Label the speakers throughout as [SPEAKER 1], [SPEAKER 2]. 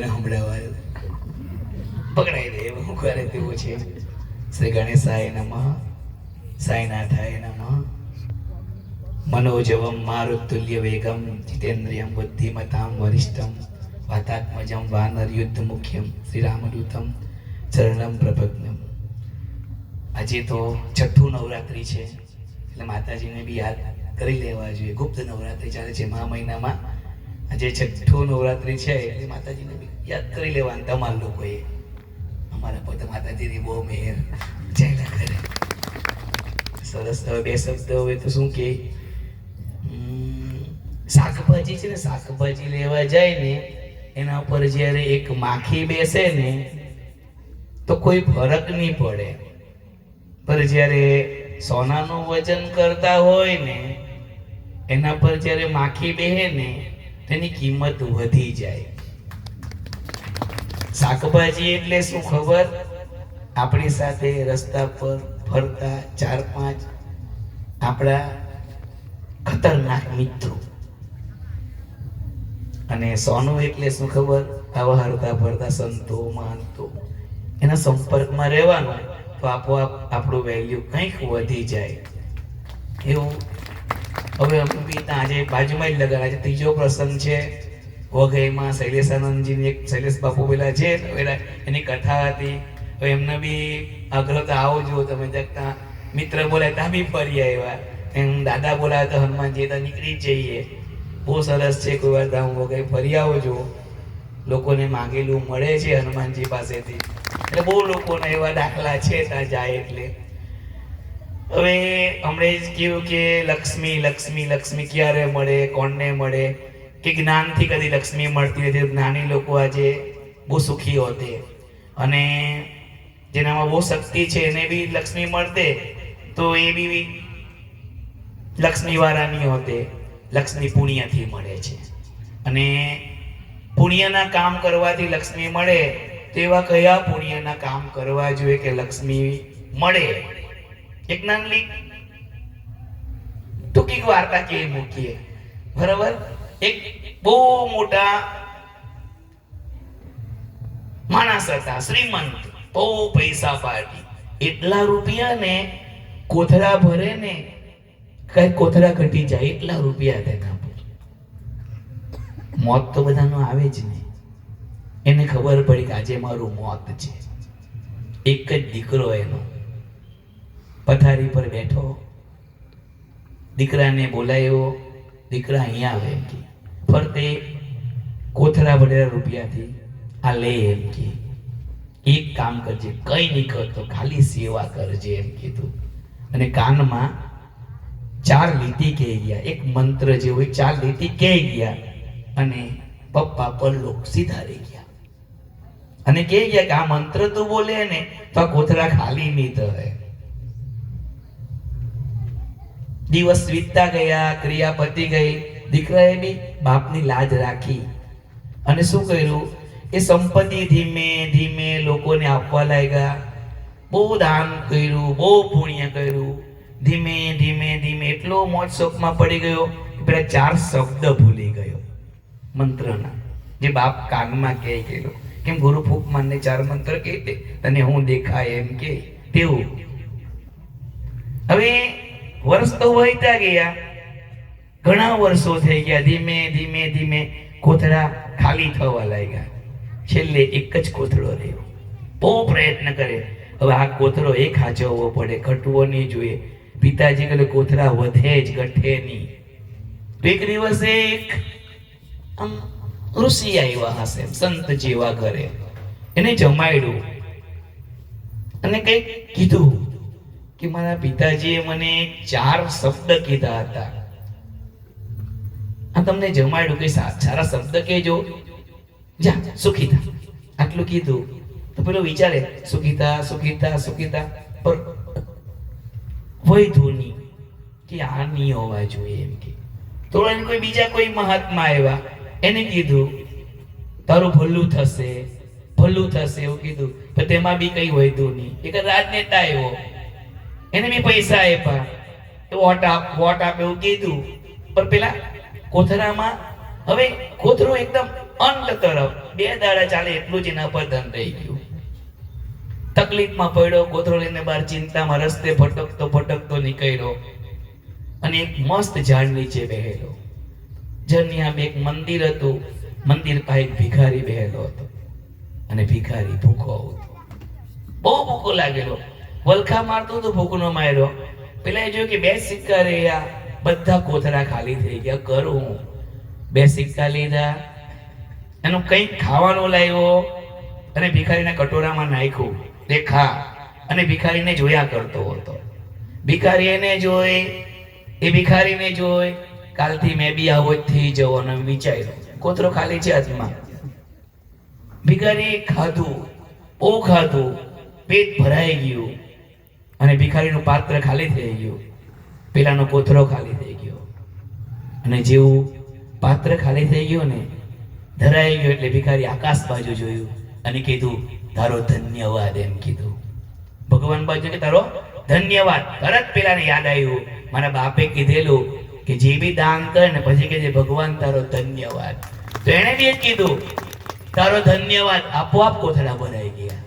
[SPEAKER 1] બધાને સંભળાવાય. પકડાઈ દે એવું કરે તેવું છે. શ્રી ગણેશાય નમઃ. સાઈનાથાય નમઃ. મનોજવમ મારુતુલ્ય વેગમ જીતેન્દ્રિયમ બુદ્ધિમતામ વરિષ્ઠમ વાતાત્મજમ વાનર યુદ્ધ મુખ્યમ શ્રી રામદૂતમ ચરણમ પ્રભગ્નમ આજે તો છઠ્ઠું નવરાત્રિ છે. એટલે માતાજીને બી યાદ કરી લેવા જોઈએ. ગુપ્ત નવરાત્રિ ચાલે છે મહા મહિનામાં. આજે છઠ્ઠો નવરાત્રિ છે એટલે માતાજીને યાદ કરી લેવાનું તમારા લોકોએ. અમારા પોતે માતાજીની બહુ મહેર ચાલ્યા સરસ, હવે બે શબ્દ હવે તો શું કે? શાકભાજી છે ને, શાકભાજી લેવા જાય ને, એના ઉપર જ્યારે એક માખી બેસે ને, તો કોઈ ફરક નહીં પડે. પર જ્યારે સોનાનું વજન કરતા હોય ને, એના પર જ્યારે માખી બેહે ને તેની કિંમત વધી જાય. શાકભાજી એટલે શું ખબર? આપણી સાથે રસ્તા પર ફરતા ચાર પાંચ આપણા ખતરનાક મિત્રો. અને સોનું એટલે શું ખબર? આવા હરતા ફરતા સંતો માનતો એના સંપર્કમાં રહેવાનું તો આપોઆપ આપણું વેલ્યુ કંઈક વધી જાય. એવું હવે અમે બી આજે બાજુમાં જ લગાડ, આજે ત્રીજો પ્રસંગ છે. વઘઈમાં શૈલેષાનંદજીની એક શૈલેષ બાપુ પેલા છે, પેલા એની કથા હતી. હવે એમને બી આગ્રહ તો આવો જુઓ તમે જગતા મિત્ર બોલાય ત્યાં બી ફરી આવ્યા. એમ દાદા બોલાય તો હનુમાનજી તો નીકળી જ જઈએ. બહુ સરસ છે, કોઈ વાર ધામ વગર ફરી આવજો લોકોને માંગેલું મળે છે હનુમાનજી પાસેથી. એટલે બહુ લોકોના એવા દાખલા છે ત્યાં જાય એટલે. હવે હમણે જ કહ્યું કે લક્ષ્મી લક્ષ્મી લક્ષ્મી ક્યારે મળે, કોણને મળે? કે જ્ઞાનથી કદી લક્ષ્મી મળતી નથી જ્ઞાની લોકો આજે બહુ સુખી હોતે. અને જેનામાં બહુ શક્તિ છે, એને બી લક્ષ્મી મળતે, તો એ બી લક્ષ્મીવાળાની હોતે, લક્ષ્મી પુણ્યથી મળે છે. અને પુણ્યના કામ કરવાથી લક્ષ્મી મળે તેવા કયા પુણ્યના કામ કરવા જોઈએ કે લક્ષ્મી મળે? એક ટૂંકી વાર્તા કે મૂકીએ. બરાબર? એક બહુ મોટા માણસ હતા, શ્રીમંત, બહુ પૈસા પાડી એટલા રૂપિયા ને કોથળા ભરે ને કઈ કોથળા ઘટી જાય, એટલા રૂપિયા તેના પર. મોત તો બધાનું આવે જ નહીં એને ખબર પડી કે આજે મારું મોત છે. એક જ દીકરો એનો. પથારી પર બેઠો. દીકરાને બોલાયો. દીકરા અહીંયા આવે એમ કે. ફરતે કોથળા ભરેલા રૂપિયાથી આ લે એમ કે. એક કામ કરજે, કઈ નહીં કરતો, ખાલી સેવા કરજે એમ કીધું અને કાનમાં ચાર લીટી કહી ગયા. એક મંત્ર જે હોય ચાર લીટી કહી ગયા. અને પપ્પા પલ્લો સીધા રહી ગયા. અને કહી ગયા કે આ મંત્ર તું બોલે ને, તો આ કોથળા ખાલી નહીં થશે દિવસ વીતતા ગયા, ક્રિયા પતી ગઈ. દીકરાએ બી બાપની લાજ રાખી. અને શું કર્યું? એ સંપત્તિ ધીમે ધીમે લોકોને આપવા લાગ્યા. બહુ દાન કર્યું, બહુ પુણ્ય કર્યું. ધીમે ધીમે ધીમે એટલો મોજ શોખમાં પડી ગયો પેલા ચાર શબ્દ ભૂલી ગયો. મંત્રના. જે બાપ કાનમાં કહે ગયેલો કેમ ગુરુ ફૂક માનને ચાર મંત્ર કહે તને હું દેખાય એમ કે તેવું. હવે વર્ષ તો વહીતા ગયા. ઘણા વર્ષો થઈ ગયા. ધીમે ધીમે ધીમે કોથળા ખાલી થવા લાગ્યા. છેલ્લે એક જ કોથળો રહ્યો. બહુ પ્રયત્ન કરે. હવે આ કોથળો એક હાચવવો પડે, ઘટવો નહીં જોઈએ. પિતાજી કહે, કોથળા વધે જ, ઘટે નહીં. તો એક દિવસે એક, આમ ઋષિ આવ્યા હશે, સંત જેવા ઘરે. એને જમાડ્યું. અને કંઈક કીધું. કે મારા પિતાજીએ મને ચાર શબ્દ કીધા હતા. આ તમને જમાડ્યું કે સારા શબ્દ કહેજો. જા, સુખીતા. આટલું કીધું. તો પેલો વિચારે, સુખીતા સુખીતા સુખીતા. પર વૈધું ધોની, કે આ નહીં હોવા જોઈએ એમ કે. તો એને કોઈ બીજા કોઈ મહાત્મા આવ્યા. એને કીધું, તારું ભલું થશે ભલું થશે, એવું કીધું. પણ તેમાં બી કઈ વૈધું નહીં એક રાજનેતા આવ્યો. એને બી પૈસા આપ્યા. વોટ આપ વોટ આપ એવું કીધું. પણ પેલા કોથરામાં, હવે કોથરો એકદમ અંત તરફ, બે દાડા ચાલે એટલું જ એના પર ધન રહી ગયું. તકલીફમાં પડ્યો, કોથરો લઈને બહાર ચિંતામાં રસ્તે ભટકતો ભટકતો નીકળ્યો. અને એક મસ્ત ઝાડ નીચે બેહેલો. ઝરની આમ એક મંદિર હતું. મંદિર પાસે એક ભિખારી બેહેલો હતો. અને ભિખારી ભૂખો હતો. બહુ ભૂખો લાગેલો. વલખા મારતો તો ભૂખનો માર્યો. પેલા એ જોયું કે બે સિક્કા રહ્યા, બધા કોથળા ખાલી થઈ ગયા, કરું બે સિક્કા લીધા, એનું કંઈક ખાવાનું લાવ્યો અને ભિખારીના કટોરામાં નાખ્યું. તે ખા. અને ભિખારીને જોયા કરતો હતો. ભિખારી એને જોઈ, એ ભિખારીને જોઈ, કાલથી મેં બી આવો જ થઈ જવાનો વિચાર્યો. કોતરો ખાલી છે હાથમાં. ભિખારી ખાધું, બહુ ખાધું, પેટ ભરાઈ ગયું. અને ભિખારીનું પાત્ર ખાલી થઈ ગયું. પેલાનો કોથળો ખાલી થઈ ગયો. અને જેવું પાત્ર ખાલી થઈ ગયું ને, ધરાઈ ગયો એટલે ભિખારી આકાશ બાજુ જોયું અને કીધું, તારો ધન્યવાદ એમ કીધું. ભગવાન બાજુ કે, તારો ધન્યવાદ. તરત પેલાને યાદ આવ્યું. મારા બાપે કીધેલું કે જે બી દાન કરે ને પછી કે ભગવાન તારો ધન્યવાદ. તો એણે બી કીધું, તારો ધન્યવાદ આપોઆપ કોથળા ભરાઈ ગયા.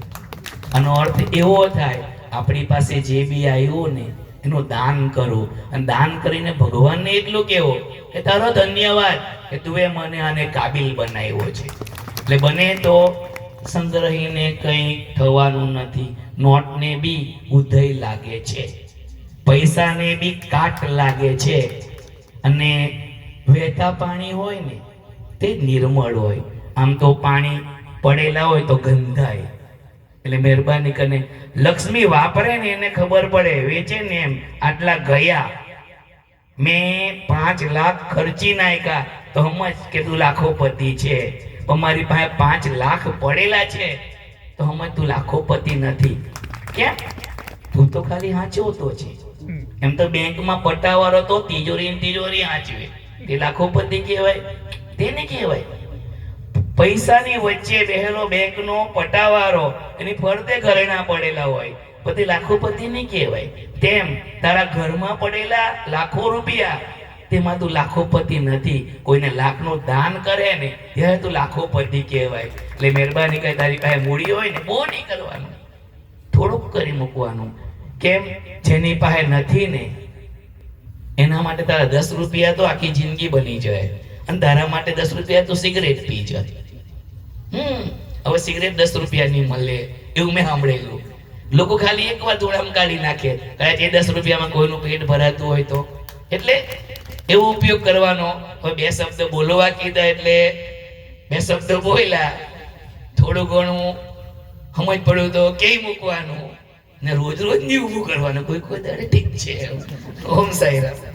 [SPEAKER 1] આનો અર્થ એવો થાય આપણી પાસે જે બી આવ્યું ને, એનું દાન કરવું અને દાન કરીને ભગવાનને એટલું કહેવો કે તારો ધન્યવાદ કે તુએ મને આને કાબિલ બનાવ્યો છે. એટલે બને તો સંગ્રહીને કંઈ થવાનું નથી. નોટને બી ઉધઈ લાગે છે. પૈસાને બી કાટ લાગે છે. અને વહેતા પાણી હોય ને, તે નિર્મળ હોય. આમ તો પાણી પડેલા હોય તો ગંધાય. એટલે મહેરબાની કરીને લક્ષ્મી વાપરે ને એને ખબર પડે વેચે ને એમ. આટલા ગયા. મેં પાંચ લાખ ખર્ચી નાખ્યા. તો હમજ કે તું લાખોપતિ છે. અમારી પાસે પાંચ લાખ પડેલા છે. તો હમજ તું લાખોપતિ નથી. કેમ? તું તો ખાલી હાંચવતો છે. એમ તો બેંકમાં પટ્ટાવાળો તો તિજોરી ને તિજોરી હાંચવે. તે લાખોપતિ કહેવાય? તેને કહેવાય? પૈસાની વચ્ચે બેહેલો બેંકનો પટાવારો એની ફરતે ઘરેણા પડેલા હોય. પછી લાખોપતિ નહીં કહેવાય, તેમ તારા ઘરમાં પડેલા લાખો રૂપિયા. તેમાં તું લાખોપતિ નથી, કોઈને લાખનું દાન કરે ને, ત્યારે તું લાખોપતિ કહેવાય. એટલે મહેરબાની કઈ તારી પાસે મૂડી હોય ને, બહુ નહીં કરવાનું થોડુંક કરી મૂકવાનું. કેમ? જેની પાસે નથી ને, એના માટે તારા દસ રૂપિયા તો આખી જિંદગી બની જાય. અને તારા માટે દસ રૂપિયા તો સિગરેટ પી જાય. હવે સિગરેટ દસ રૂપિયાની મળે, એવું મેં સાંભળેલું. લોકો ખાલી એક વાર ધોળામ કાઢી નાખે. કદાચ એ દસ રૂપિયામાં કોઈનું પેટ ભરાતું હોય તો. એટલે એવો ઉપયોગ કરવાનો. હવે બે શબ્દ બોલવા કીધા એટલે બે શબ્દ બોલ્યા. થોડું ઘણું સમજ પડ્યું તો કેઈ મૂકવાનું? ને રોજ રોજ નહીં ઊભું કરવાનું. કોઈ કોઈ દાડે ઠીક છે. ઓમ સાઈરામ